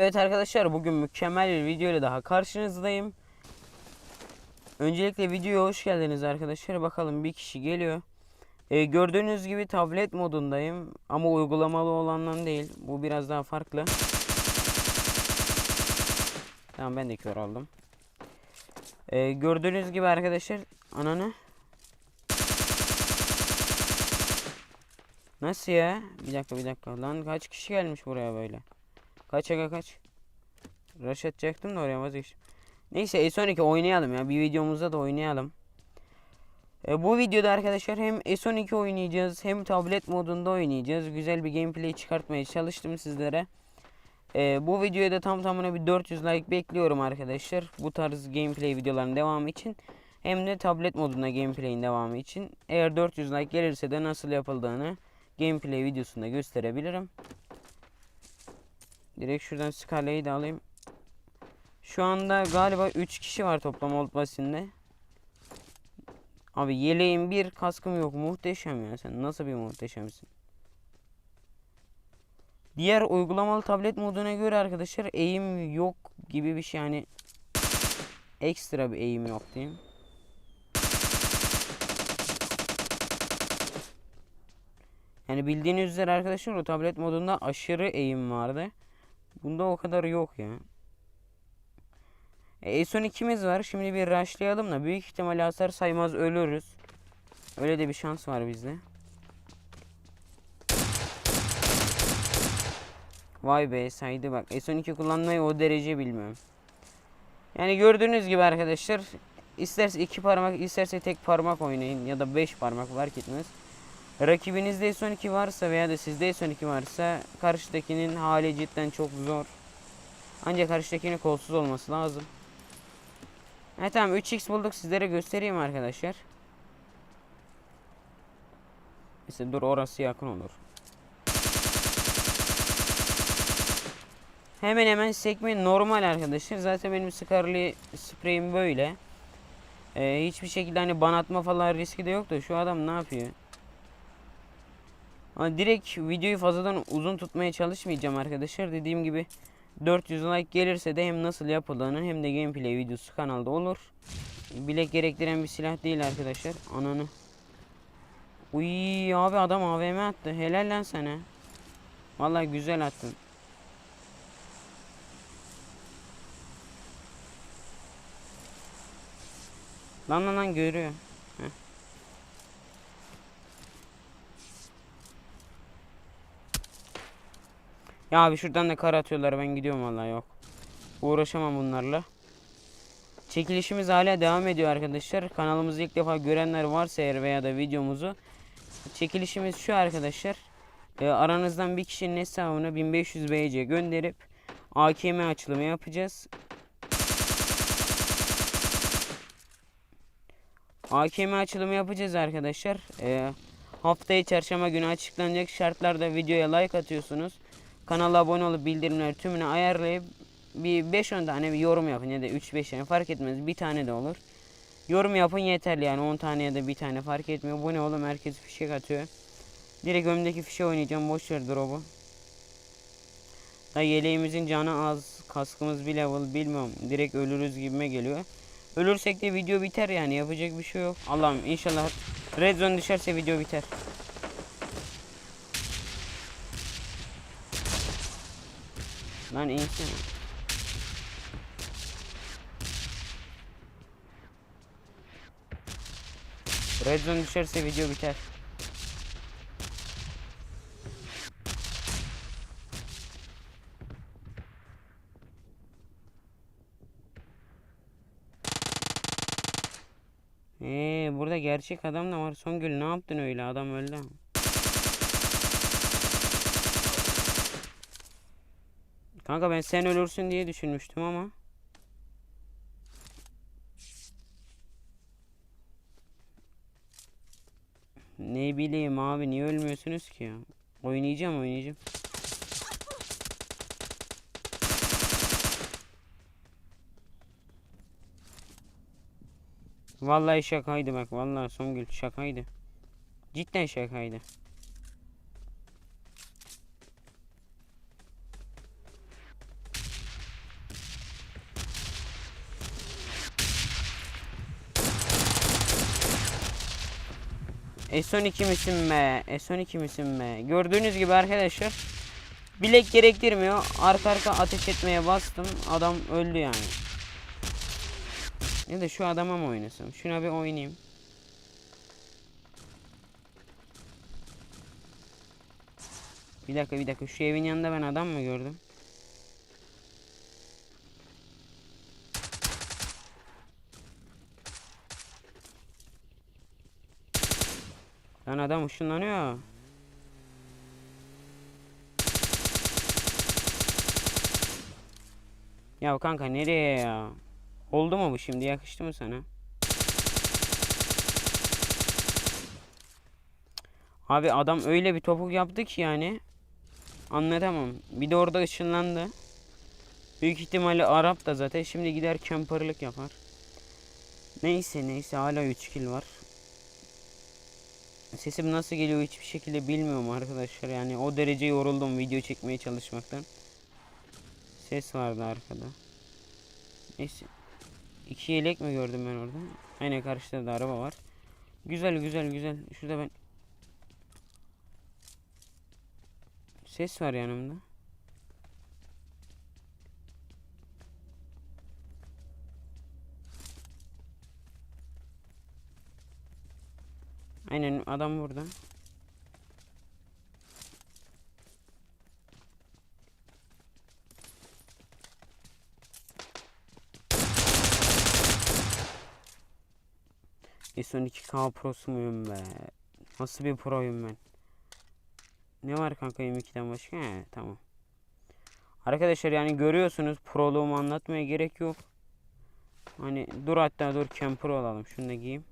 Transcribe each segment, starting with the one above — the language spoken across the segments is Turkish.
Evet arkadaşlar bugün mükemmel bir video ile daha karşınızdayım. Öncelikle videoya hoş geldiniz arkadaşlar. Bakalım bir kişi geliyor. Ee, gördüğünüz gibi tablet modundayım ama uygulamalı olandan değil. Bu biraz daha farklı. Tamam ben de kör oldum. Ee, gördüğünüz gibi arkadaşlar ananı Nasıl ya? Bir dakika bir dakika. Lan kaç kişi gelmiş buraya böyle? Kaç aga kaç? Rush atacaktım da oraya vazgeçtim. Neyse S12 oynayalım ya. Bir videomuzda da oynayalım. E, bu videoda arkadaşlar hem S12 oynayacağız hem tablet modunda oynayacağız. Güzel bir gameplay çıkartmaya çalıştım sizlere. E, bu videoya da tam tamına bir 400 like bekliyorum arkadaşlar. Bu tarz gameplay videoların devamı için. Hem de tablet modunda gameplay'in devamı için. Eğer 400 like gelirse de nasıl yapıldığını gameplay videosunda gösterebilirim. Direkt şuradan skalayı da alayım. Şu anda galiba 3 kişi var toplam old basinde. Abi yeleğim bir kaskım yok. Muhteşem ya sen. Nasıl bir muhteşemsin. Diğer uygulamalı tablet moduna göre arkadaşlar eğim yok gibi bir şey yani ekstra bir eğim yok diyeyim. Yani bildiğiniz üzere arkadaşlar o tablet modunda aşırı eğim vardı. Bunda o kadar yok ya. E, son ikimiz var. Şimdi bir rushlayalım da büyük ihtimalle hasar saymaz ölürüz. Öyle de bir şans var bizde. Vay be saydı bak. S12 kullanmayı o derece bilmiyorum. Yani gördüğünüz gibi arkadaşlar isterse iki parmak isterse tek parmak oynayın ya da beş parmak fark etmez. Rakibinizde S12 varsa veya da sizde S12 varsa karşıdakinin hali cidden çok zor. Ancak karşıdakinin kolsuz olması lazım. Evet tamam 3x bulduk sizlere göstereyim arkadaşlar. Mesela dur orası yakın olur. Hemen hemen sekme normal arkadaşlar. Zaten benim Scarlet spreyim böyle. Ee, hiçbir şekilde hani ban atma falan riski de yok da şu adam ne yapıyor? Ama direkt videoyu fazladan uzun tutmaya çalışmayacağım arkadaşlar. Dediğim gibi 400 like gelirse de hem nasıl yapıldığını hem de gameplay videosu kanalda olur. Bilek gerektiren bir silah değil arkadaşlar. Ananı. Uy abi adam AVM attı. Helal lan sana. Vallahi güzel attın. Lan lan lan görüyor. Ya abi şuradan da kar atıyorlar ben gidiyorum vallahi yok. Uğraşamam bunlarla. Çekilişimiz hala devam ediyor arkadaşlar. Kanalımızı ilk defa görenler varsa eğer veya da videomuzu. Çekilişimiz şu arkadaşlar. Ee, aranızdan bir kişinin hesabına 1500 BC gönderip AKM açılımı yapacağız. AKM açılımı yapacağız arkadaşlar. Ee, haftaya çarşamba günü açıklanacak şartlarda videoya like atıyorsunuz. Kanala abone olup bildirimleri tümünü ayarlayıp bir 5-10 tane bir yorum yapın ya da 3-5 tane fark etmez bir tane de olur. Yorum yapın yeterli yani 10 tane ya da bir tane fark etmiyor. Bu ne oğlum herkes fişek atıyor. Direkt önümdeki fişe oynayacağım boş ver drop'u. Da yeleğimizin canı az kaskımız bir level bilmiyorum direkt ölürüz gibime geliyor. Ölürsek de video biter yani yapacak bir şey yok. Allah'ım inşallah red zone düşerse video biter. Lan insene. Red zone düşerse video biter. Ee, burada gerçek adam da var. Songül ne yaptın öyle? Adam öldü. Kanka ben sen ölürsün diye düşünmüştüm ama. Ne bileyim abi niye ölmüyorsunuz ki ya? Oynayacağım oynayacağım. Vallahi şakaydı bak vallahi Songül şakaydı. Cidden şakaydı. S12 misin be? S12 misin be? Gördüğünüz gibi arkadaşlar bilek gerektirmiyor. Arka arka ateş etmeye bastım. Adam öldü yani. Ya da şu adama mı oynasam? Şuna bir oynayayım. Bir dakika bir dakika şu evin yanında ben adam mı gördüm? Lan adam ışınlanıyor. Ya kanka nereye ya? Oldu mu bu şimdi? Yakıştı mı sana? Abi adam öyle bir topuk yaptı ki yani. Anlatamam. Bir de orada ışınlandı. Büyük ihtimalle Arap da zaten şimdi gider camperlık yapar. Neyse neyse hala 3 kill var. Sesim nasıl geliyor hiçbir şekilde bilmiyorum arkadaşlar. Yani o derece yoruldum video çekmeye çalışmaktan. Ses vardı arkada. Neyse. İki yelek mi gördüm ben orada? Aynen karşıda da araba var. Güzel güzel güzel. Şurada ben Ses var yanımda. Adam burada. S12K prosu muyum be? Nasıl bir proyum ben? Ne var kanka M2'den başka? He, tamam. Arkadaşlar yani görüyorsunuz proluğumu anlatmaya gerek yok. Hani dur hatta dur camper olalım. Şunu da giyeyim.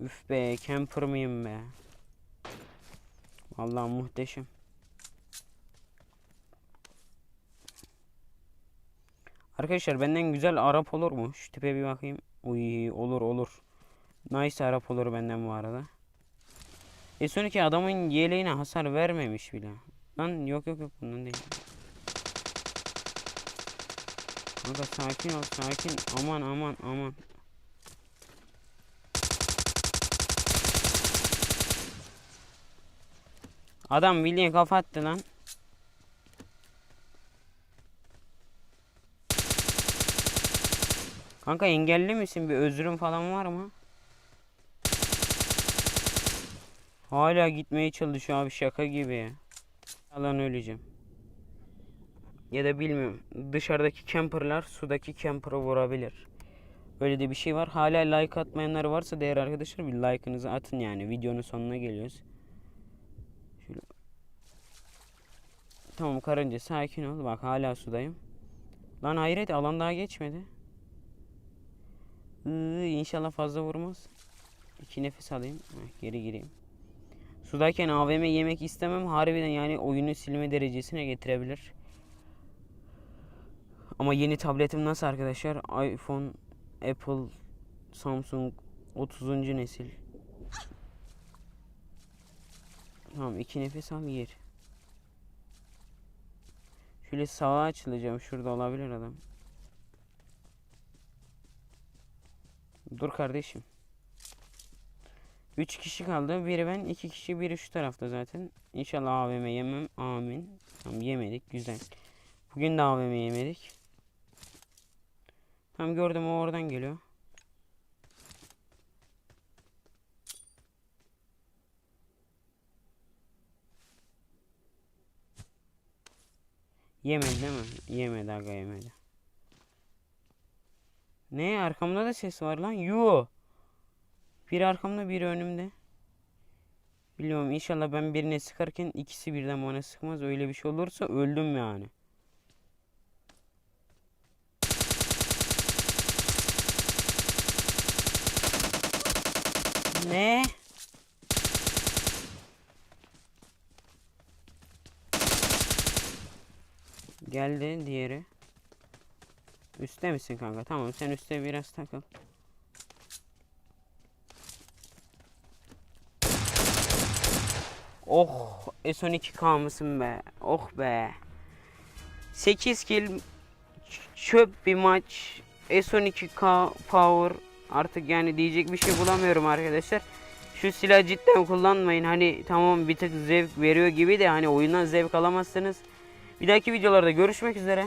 Üf be camper mıyım be? Vallahi muhteşem. Arkadaşlar benden güzel Arap olur mu? Şu tipe bir bakayım. Uy olur olur. Nice Arap olur benden bu arada. E son iki adamın yeleğine hasar vermemiş bile. Lan yok yok yok bundan değil. Kanka sakin ol sakin. Aman aman aman. Adam bildiğin kafa attı lan. Kanka engelli misin? Bir özrün falan var mı? Hala gitmeye çalışıyor abi şaka gibi. Alan öleceğim. Ya da bilmiyorum. Dışarıdaki camperlar sudaki camper'ı vurabilir. Öyle de bir şey var. Hala like atmayanlar varsa değer arkadaşlar bir like'ınızı atın yani. Videonun sonuna geliyoruz. Tamam karınca sakin ol. Bak hala sudayım. Lan hayret alan daha geçmedi. Iı, inşallah fazla vurmaz. İki nefes alayım. Geri gireyim. Sudayken AVM yemek istemem. Harbiden yani oyunu silme derecesine getirebilir. Ama yeni tabletim nasıl arkadaşlar? iPhone, Apple, Samsung 30. nesil. Tamam iki nefes al yer. Şöyle sağa açılacağım. Şurada olabilir adam. Dur kardeşim. 3 kişi kaldı. Biri ben, iki kişi, biri şu tarafta zaten. İnşallah AVM yemem. Amin. Tamam yemedik. Güzel. Bugün de AVM yemedik. Tamam gördüm o oradan geliyor. Yemedi değil mi? Yemedi aga yemedi. Ne arkamda da ses var lan. Yoo. Biri arkamda biri önümde. Biliyorum inşallah ben birine sıkarken ikisi birden bana sıkmaz. Öyle bir şey olursa öldüm yani. Ne? Geldi diğeri. Üste misin kanka? Tamam sen üstte biraz takıl. Oh S12K mısın be? Oh be. 8 kill çöp bir maç. S12K power artık yani diyecek bir şey bulamıyorum arkadaşlar. şu silah cidden kullanmayın. Hani tamam bir tık zevk veriyor gibi de hani oyundan zevk alamazsınız. Bir dahaki videolarda görüşmek üzere.